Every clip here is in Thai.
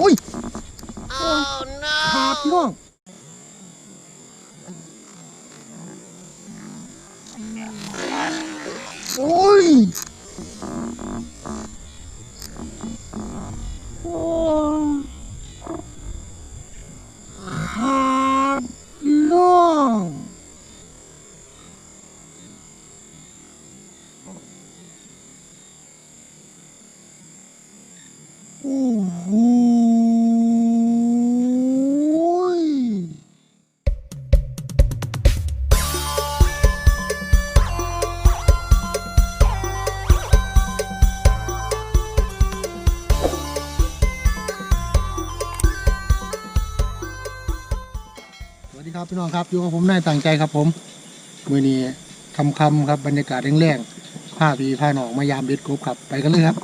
อุ้ยขาดพี่น้องโอ้ยโอ้ยขาดพี่น้อง ครับพี่น้องครับอยู่กับผมนายต่างใจครับผมมือนี้คำคำครับบรรยากาศแรงๆผ้าพีผ้าหนองมายามเบ็ดกบครับไปกันเลยครับ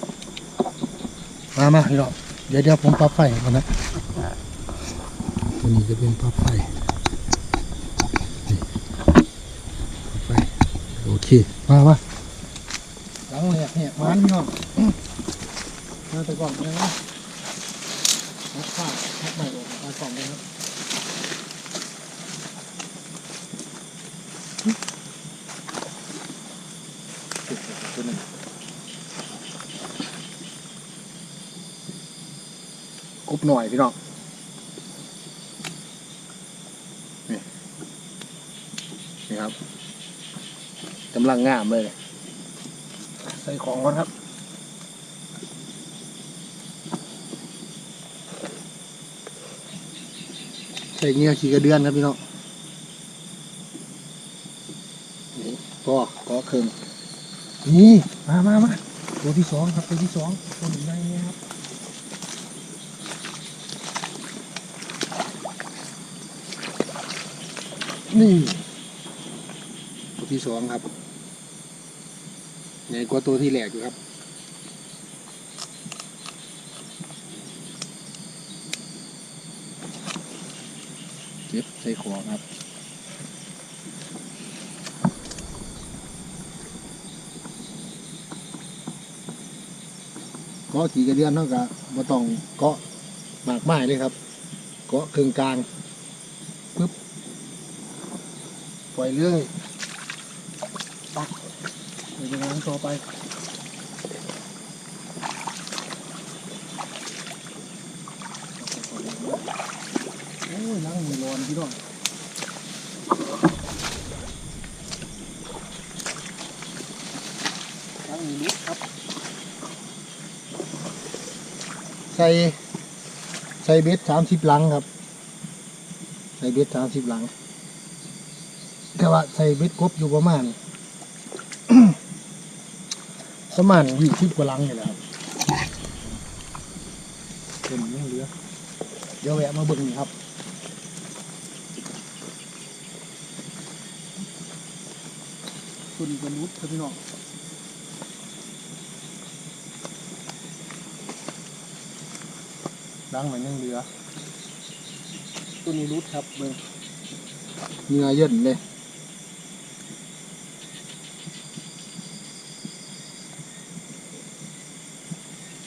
มามาพี่น้องเดี๋ยวเดี๋ยวผมปรับไฟก่อนนะตัวนี้จะเป็นปรับไฟปรับไฟโอเคมามาหลังเลยเนี่ยมาพี่น้องมาแต่ก่อนนะนักผ้านักใหม่ออกมากล่องเลยครับ ตัวหนึ่งกบหน่อยพี่น้องนี่นี่ครับกำลังงามเลย ใส่ของก่อนครับใส่เงี้ยขี่กระเดือนครับพี่น้องนี่ก็ก็เคือง นี่มามามาตัวที่สองครับตัวที่สองตัวหนึ่งในนี้ครับนี่ตัวที่สองครับใหญ่กว่าตัวที่แรกอยู่ครับเก็บใส่ของครับาะขี่กระเดือนเท่ากับมาต้องเกาะหมากไม้เลยครับ เกาะครึ่งกลางปึ๊บปล่อยเรื่อยปักไปยังไงต่อไปโอ้ยล้างมือร้อนพี่น้องล้างมือลุกครับ ใส่ใส่เบ็ดสามสิบลังครับ ใส่เบ็ดสามสิบลัง แต่ว่าใส่เบ็ดกบอยู่ประมาณประมาณยี่สิบกว่าลังนี่แหละครับเป็นยังเหลือเดี๋ยวแวะมาเบิ่งนี่ครับคุณกระนุดครับพี่น้อง ล้างมันยังเหลือ ตัวนี้รุดครับเบิ่งเนื้อเยินเลย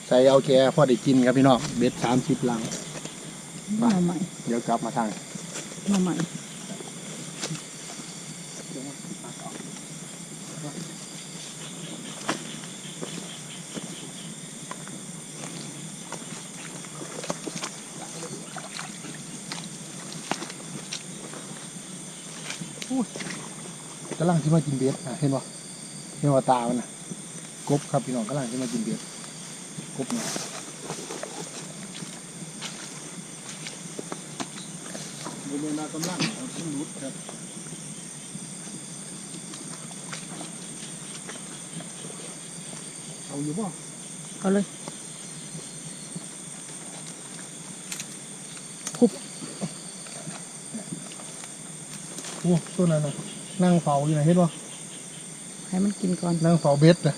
ใส่เอาแค่พอได้กินครับพี่น้องเบ็ดสามสิบลัง มาใหม่ เดี๋ยวกลับมาทาง มาใหม่ำลังที่มากินเบ็ดอะเห็นป่เห็นว่าตามันนะกบครับพี่น้องกำลังที่มากินเบ็ดกบเนี่ยบริเวณกำลังครับขึ้นรุดครับเอาอยู่ป่ะเอาเลยโอ้ตัวนั้นนะ นั่งเฝ้าอยู่ไหนเห็นบ่ให้มันกินก่อนนั่งเฝ้าเบ็ดนะ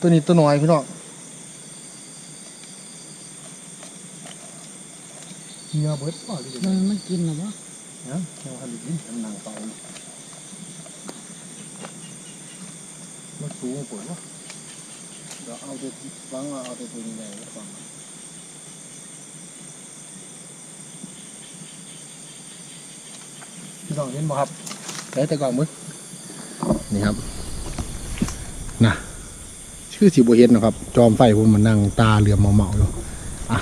ตัวนี้ตัวหน่อยพี่น้องเงาเบ็ดป่ะมันมันกินหรอวะเนี่ยเนื้อหันดินนั่งเฝ้ามันสูงกว่าเราเอาไปฟังเราเอาไปเป็นอะไรฟังพี่น้องเห็นบ่ครับ แต่แต่ก่อนมึงนี่ครับนะชื่อสีบัวเห็นนะครับ จอมไฟผมมันนั่งตาเหลือมเมาๆอยู่อะ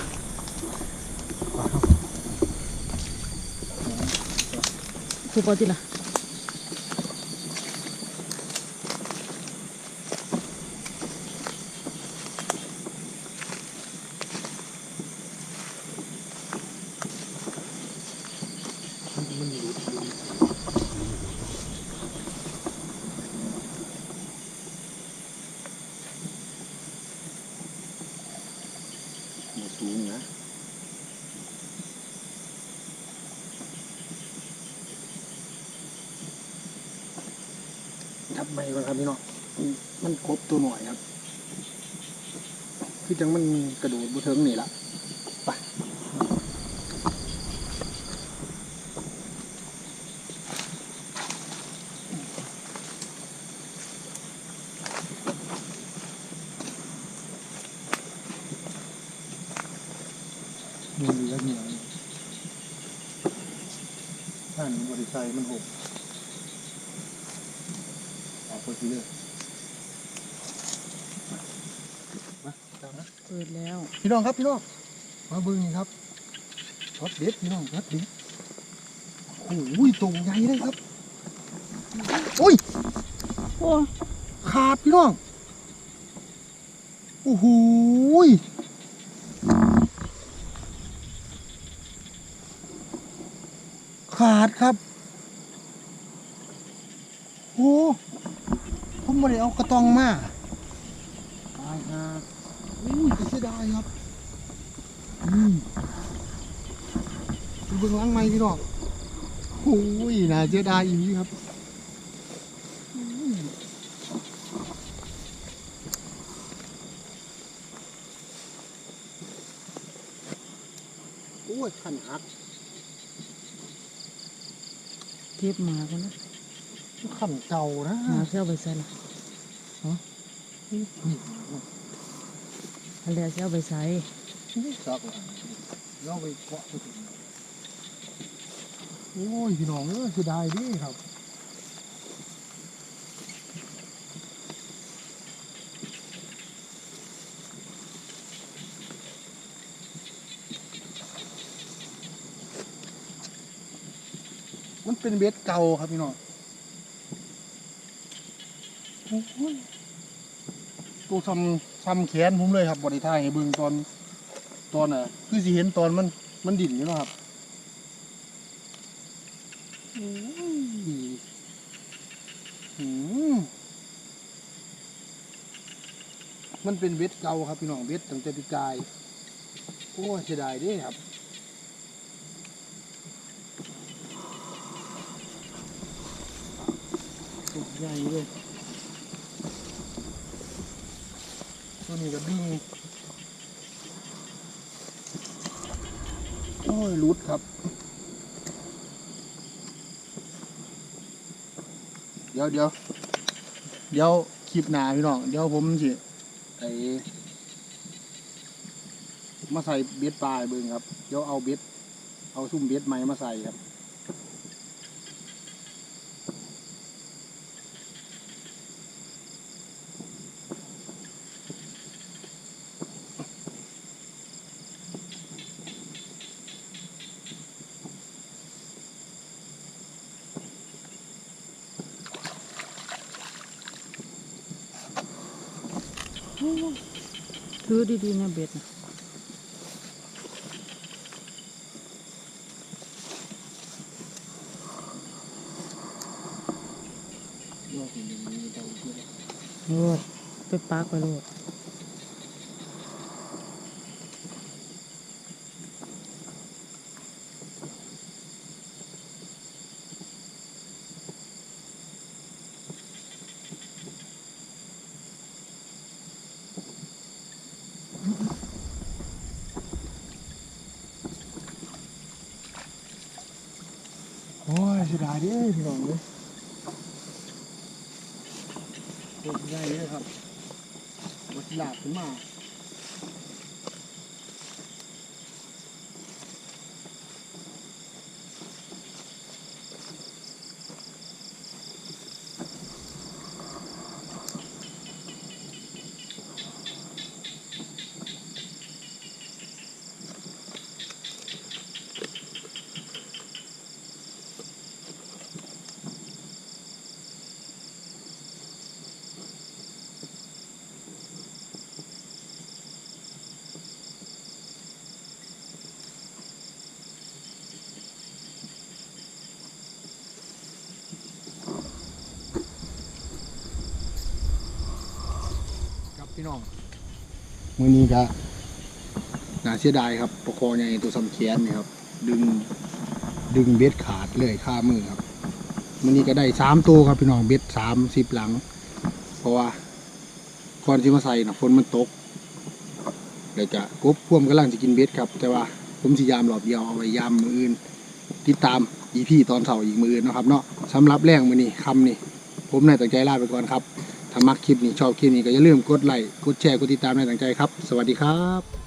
ครูปอจิล่ะ สูงนะทับไม่ก่อนครับพี่น้องมมันครบตัวหน่อยครับ คือจังมันกระโดดบุเทิงนี่ละไปมีเหลือเหนียว่นบริษัทมันหกเอาไปทีเลยมาตานะเปิดแล้ว พี่น้องครับพี่น้องมาบิ่งนี่ครับช็อตเด็ดพี่น้องช็อตเด็ดโอ้ยตัวใหญ่เลยครับโอ้ยโอ้ขาดพี่น้องโอ้โห ขาดครับโอ้ผมไม่ได้เอากระตองมาตายฮะอุ้ยเสียดายครับอืมเบื้องหลังไม่พี่น้องโอ้ยน่าเสียดายอีกครับอืมโอ้ยขันหัก เก็บหมากันนะขันเก่านะหมาเสื้อไปใส่ละนี่อันแรกเสื้อไปใส่สักเราไปเกาะไปถึงโอ้ยพี่น้องเอ้ยเสียดายดิครับ มันเป็นเบ็ดเก่าครับพี่น้องตัวซำซำแขนผมเลยครับบริท่ายให้เบิ่งตอนตอนน่ะ คือสิเห็นตอนมันมันดิ่นอยู่นะครับอ้ยหืมมันเป็นเบ็ดเก่าครับพี่น้องเบ็ดตั้งแต่ปีกาย โอ้เสียดายด้ครับ สุด ใหญ่เลยตัวนี้ก็ดึงโอ้ยรุดครับ เดี๋ยวเดี๋ยวเดี๋ยวคลิปหนาพี่น้องเดี๋ยวผมสิไอมาใส่เบ็ดปลาให้เบิ่งครับ เดี๋ยวเอาเบ็ดเอาซุ่มเบ็ดใหม่มาใส่ครับ ถือดีๆนะเบ็ดนะรอบนี้มีเตาเพื่อนโอ้ยไปปากไปโลดายดิพี่น้องเลยโคตรใหญ่เลยครับวัดหลาบขึ้นมา น้องมือนี้ก็น่าเสียดายครับประคอใหญ่ตัวสำเคียนนี่ครับ ดึงดึงเบ็ดขาดเลยค่ามือครับมือนี้ก็ได้สามตัวครับพี่น้องเบ็ดสามสิบหลัง เพราะว่าก่อนที่มาใส่นะฝนมันตกเดี๋ยวจะกบพ่วมกำลังจะกินเบ็ดครับ แต่ว่าผมสิยามหลอบเดียวเอาไว้ยามมืออื่น ติดตามอีพีตอนเสาร์อีกมืออื่นเนาะครับเนาะสำหรับแรงมือนี้คำนี่ผมนายตั้งใจลาไปก่อนครับ ถ้ามักคลิปนี้ชอบคลิปนี้ก็อย่าลืมกดไลค์กดแชร์กดติดตามในต่างใจครับ สวัสดีครับ